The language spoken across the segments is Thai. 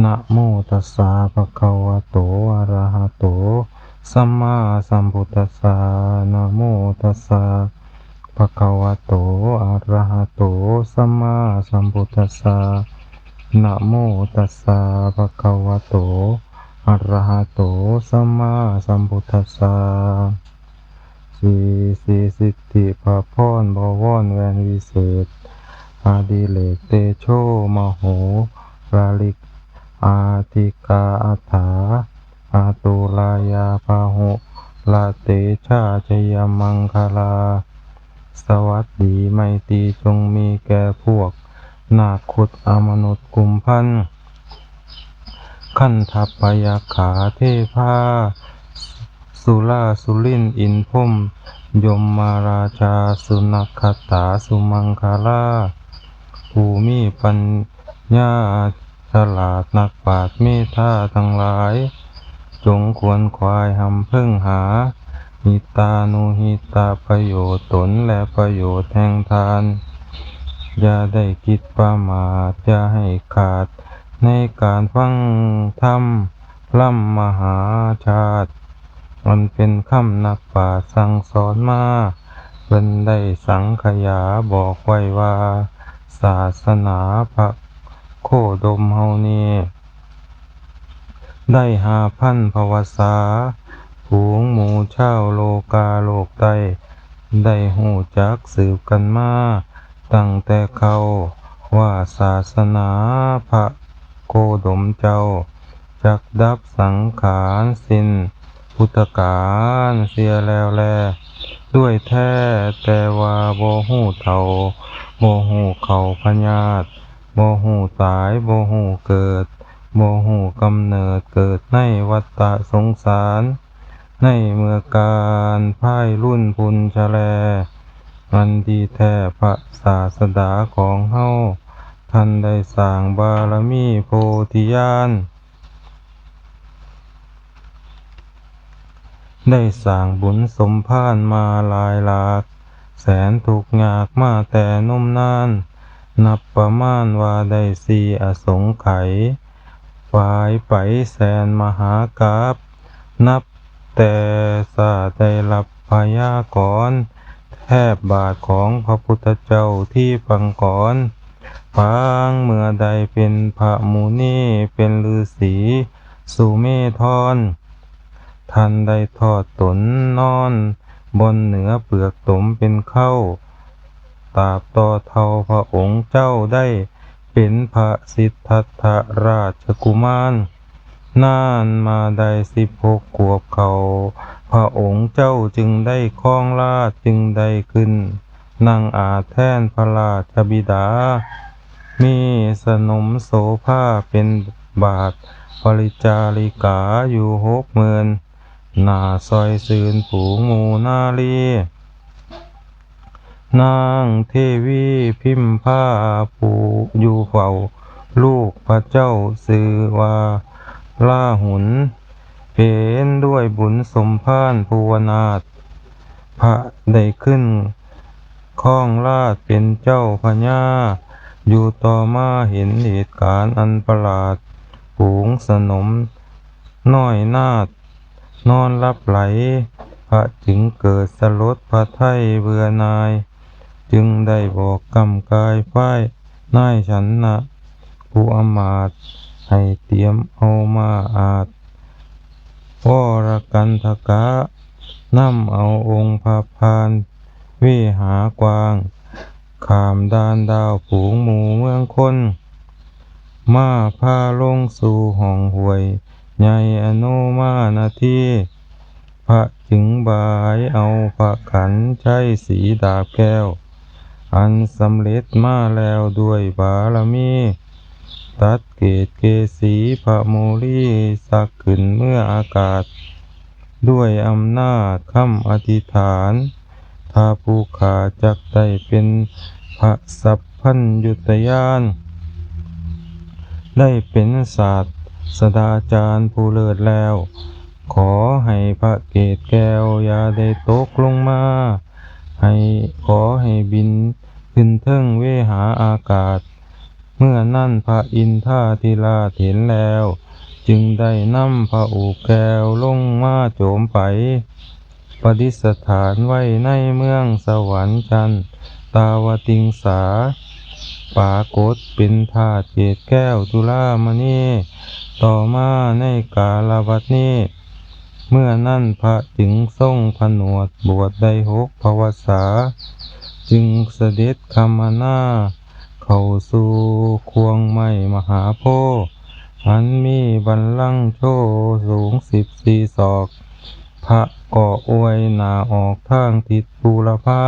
นะโมตัสสะภะคะวะโต อะระหะโต สัมมาสัมพุทธัสสะนะโมตัสสะภะคะวะโต อะระหะโต สัมมาสัมพุทธัสสะนะโมตัสสะภะคะวะโต อะระหะโต สัมมาสัมพุทธัสสะสีสีสิทธิพระพรบวรแวนวิเศษอาดิเลกเตโชมโหราลิก อาติกาอัฏฐาอาตุลายาพาหุลาเตชาชยมังคลา สวัสดีไมตีจงมีแก่พวก นาคขุดอมนุษย์กุมพันขันทัพพยาขาเทพาสุราสุลินอินพมยมมาราชาสุนักขตาสุมังคลาภูมิปัญญา ฉลาดนักปราชญ์เมตตาทั้งหลาย จงควรควายหำพึ่งหาหิตานุหิตาประโยชน์ตนและประโยชน์แห่งทาน อย่าได้คิดประมาทอย่าให้ขาด ในการฟังธรรมล่ำมหาชาติ มันเป็นคำนักปราสั่งสอนมาเป็นได้สังขยาบอกไว้ว่า ศาสนาพระ โคดมเฮานี้ได้หาพันภวษาผูงหมูเช่าโลกาโลกไตได้หูจักสืบกันมา ตั้งแต่เขาว่าศาสนาพระโคดมเจ้า จักดับสังขารสิ้นพุทธกาลเสียแล้วแล ด้วยแท้แต่ว่าโบหูเท่าโบหูเขาพญาต โบหูตายโบหูเกิดโบหูกำเนิดเกิดในวัฏฏะสงสาร ในเมื่อการพ่ายรุ่นพุนชะแลมันดีแท้พระศาสดาของเฮาท่านได้สร้างบารมีโพธิญาณได้สร้างบุญสมภารมาหลายหลาก แสนทุกข์ยากมาแต่นมนาน นับประมาณว่าได้สี่อสงไขยฝ่ายไปแสนมหากาบนับแต่สาได้รับพยากรแทบบาทของพระพุทธเจ้าที่ฟังก่อนฟังเมื่อใดเป็นพระมูนีเป็นฤาษีสุเมธรท่านได้ทอดตนนอน บนเหนือเปลือกตมเป็นเข้า ตาบต่อเท่าพระองค์เจ้าได้เป็นพระสิทธัตถราชกุมารนานมาได้สิบหกขวบเขา พระองค์เจ้าจึงได้ครองราชจึงได้ขึ้น นั่งอาแท่นพระราชบิดา มีสนมโสภาเป็นบาทปริจาริกาอยู่หกหมื่นหน้าซอยซืนผูงหมูนาลี นางเทวีพิมพาผูอยู่เฝ้า ลูกพระเจ้าสือว่าลาหุนเป็นด้วยบุญสมภารภูวนาถพระได้ขึ้นข้องราชเป็นเจ้าพญาอยู่ต่อมาเห็นเหตุการณ์อันประหลาดฝูงสนม น้อยนาด นอนรับไหล พระจึงเกิดสลดพระไทยเบื่อนาย จึงได้บอกกำกายฝ้ายนายฉันนะผู้อมาตให้เตรียมเอามาอาจวรกันทกะนำเอาองค์พระพานวิหากวางขามดานดาวผูงหมู่เมืองคน มาพาลงสู่ห้องหวยใหญ่อนุมานาทีพระจึงบายเอาพระขันใช้สีดาบแก้ว อันสำเร็จมาแล้วด้วยบารมี ตัดเกตเกสีพระโมลีสักขึ้นเมื่ออากาศ ด้วยอำนาจคำอธิษฐานถ้าผู้ขาจักได้เป็นพระสัพพัญยุตยาน ได้เป็นศาสตร์สดาจารย์ผู้เลิศแล้ว ขอให้พระเกศแก้วอย่าได้ตกลงมา ให้ขอให้บิน ขึ้นเทิงเวหาอากาศ เมื่อนั่นพระอินทาธิราชเห็นแล้ว จึงได้นำพระอูแก้วลงมาโจมไปประดิษฐานไว้ในเมืองสวรรค์จันตาวติงสาปากฏเป็นธาตุเกศแก้วจุลามณีต่อมาในกาลวัตนี้ เมื่อนั่นพระจึงทรงผนวดบวชได้หกพวสา จึงเสด็จคำนาเข้าสู่ควงไม้มหาโพธิ์อันมีบันลังก์โชสูงสิบสี่ศอก พระก่ออวยหนาออกทางทิศบูรพา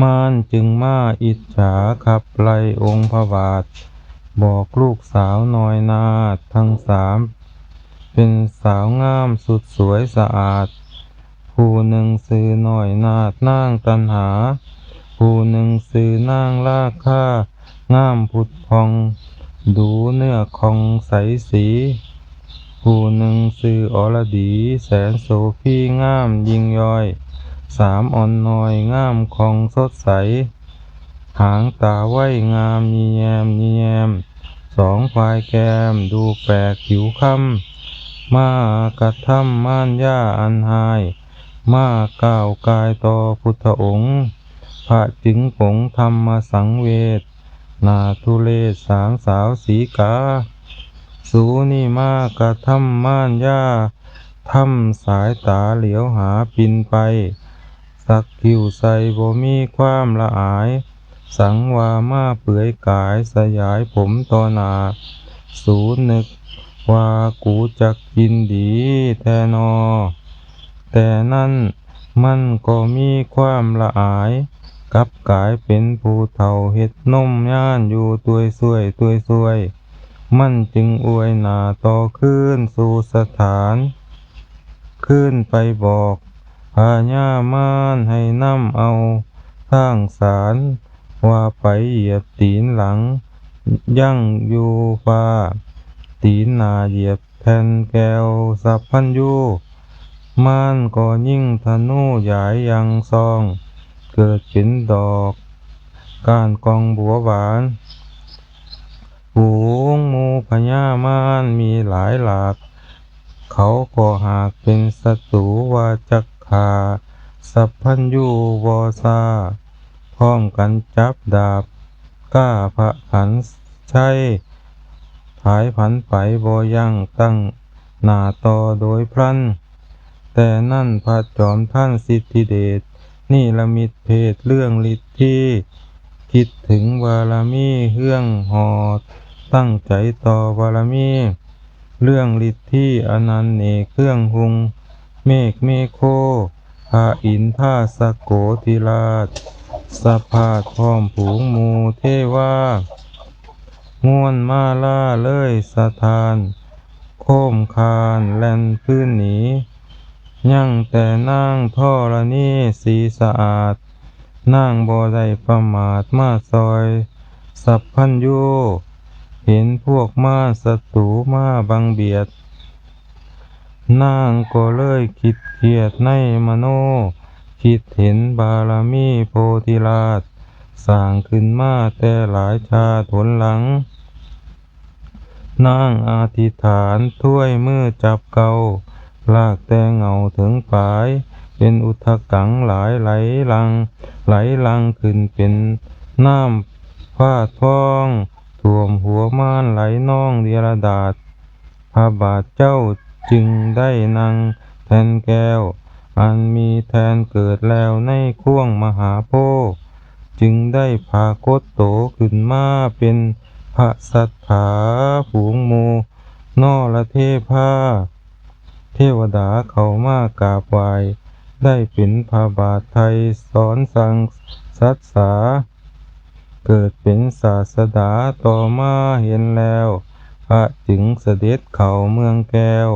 มารจึงมาอิจฉาขับไล่องค์พระบาท บอกลูกสาวน้อยนาทั้งสาม เป็นสาวงามสุดสวยสะอาด ผู้หนึ่งซื้อหน้อยนาถนางตันหา ผู้หนึ่งซื้อนางลากค่างามผุดพอง ดูเนื้อของใสสี ผู้หนึ่งซื้ออรดีแสนโสพีงามยิงย่อย สามอ่อนน้อยงามของสดใส หางตาไว้งามยีแยมยีแยม สองควายแก้มดูแปลกผิวค่ำมากระทำม่านย่าอันหาย มาก้าวกายต่อพุทธองค์ พระจึงผงธรรมสังเวชนาทุเลศสามสาวสีกา สูนีมากระทำม่านยาทำสายตาเหลียวหาปินไป สักคิวใส่บ่มีความละอาย สังวามาเปื่อยกายสยายผมต่อนา สูนึกว่ากูจักกินดีแทนอ แต่นั่นมันก็มีความละอายกลับกลายเป็นผู้เฒ่าเฮ็ดนมย่านอยู่ตัวยสวยตัวยสวย มันจึงอวยหนาต่อขึ้นสู่สถาน ขึ้นไปบอกพาญามานให้นำเอาทางสารว่าไปเหยียบตีนหลัง ยั่งอยู่ฟ้า ตีนหนาเหยียบแผ่นแก้วสัพพัญญู ม่านก็ยิ่งธนูใหญ่ยังซอง เกิดเป็นดอก การกองบัวหวานฝูงมูพญาม่านมีหลายหลาก เขาก็หากเป็นศัตรูว่าจักขาสัพพัญญูวอซาพร้อมกันจับดาบกล้าพระขันใช้ผายผันไปบอยังตั้งหน้าต่อโดยพลัน แต่นั่นพระจอมท่านสิทธิเดชนี่ละมิตเพศเรื่องฤทธิ์ที่คิดถึงบารมีเรื่องหอด ตั้งใจต่อบารมีเรื่องฤทธิ์ที่อนันต์เนกเครื่องหุง เมฆเมโคพระอินทราสโกธิราชสภาพพร้อมผูงมูเทวาม่วนมาล่าเลยสถาน โคมคานแลนพื้นหนี ยังแต่นางท่อระนีสีสะอาดนางบ่ได้ประมาทมาซอย สัพพัญญูเห็นพวกมาศัตรูมาบังเบียด นางก็เลยคิดเครียดในมโน คิดเห็นบารมีโพธิราชสร้างขึ้นมาแต่หลายชาติหนหลัง นางอธิษฐานถ้วยมือจับเกา ลากแต่เงาถึงปลาย เป็นอุทกกังหลายไหลลัง ไหลลังขึ้นเป็นน้ำฟาท้องท่วมหัวม่านไหลน้องเดียรดาษพระบาทเจ้าจึงได้นั่งแทนแก้ว อันมีแทนเกิดแล้วในข่วงมหาโพธิ์จึงได้พากฏโตขึ้นมาเป็นพระสัทธาฝูงหมูนอละเทพา เทวดาเขามากราบไหวได้เป็นพระบาทไทยสอนสั่งสัตสาเกิดเป็นศาสดาต่อมาเห็นแล้ว พระจึงเสด็จเข้าเมืองแก้ว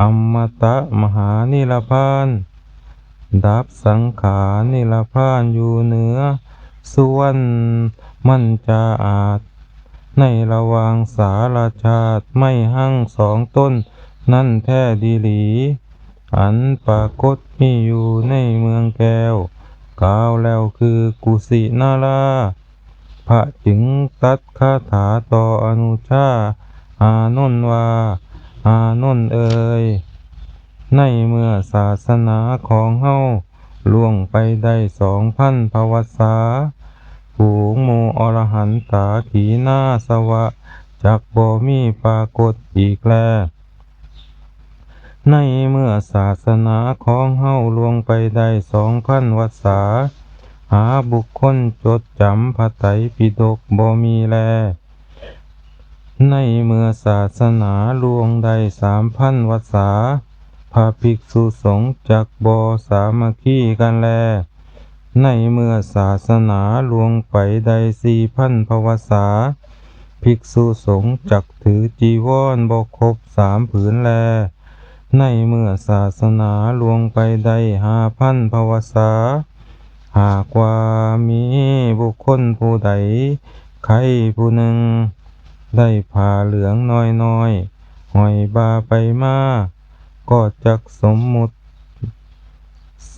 อมตะมหานิรพานดับสังขารนิรพานอยู่เหนือส่วนมันจะอาจ ในระวางสาราชาติไม่หั่งสองต้น นั่นแท้ดีหลี อันปรากฏมีอยู่ในเมืองแก้ว กล่าวแล้วคือกุสินาราพระจึงตัดคาถาต่ออนุชา อานนท์ว่าอานนท์เอ่ยในเมื่อศาสนาของเฮาล่วงไปได้สองพันพวษาฝูงหมูอรหันตาขีนาสวะ จักบ่มีปรากฏอีกแล้ว ในเมื่อศาสนาของเฮาลวงไปได้สองพันวัษา หาบุคคลจดจำพระไตรปิฎกบ่มีแล ในเมื่อศาสนาลวงได้สามพันวัษาพระภิกษุสงฆ์จักบ่สามัคคีกันแล ในเมื่อศาสนาลวงไปได้สี่พันพวษา ภิกษุสงฆ์จักถือจีวรบ่ครบสามผืนแล ในเมื่อศาสนาลวงไปได้หาพันพวษาหากว่ามีบุคคลผู้ใด ใครผู้หนึ่ง ได้ผ่าเหลืองน้อยๆห้อยบาไปมา ก็จักสมมุติ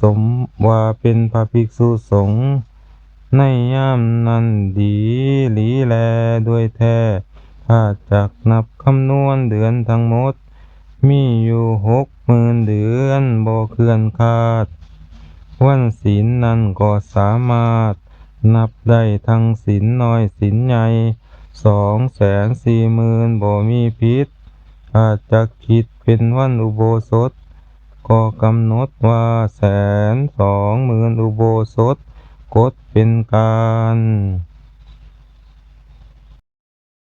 สมว่าเป็นพระภิกษุสงฆ์ในยามนั้นดีหลีแลด้วยแท้ถ้าจักนับคำนวณเดือนทั้งหมด มีอยู่หกหมื่นเดือนบ่เคลื่อนคาด วันศีลนั้นก็สามารถ นับได้ทั้งศีลน้อยศีลใหญ่สองแสนสี่หมื่นบ่มีพิษ อาจจะคิดเป็นวันอุโบสถ ก็กำหนดว่าแสนสองหมื่นอุโบสถกฎเป็นการ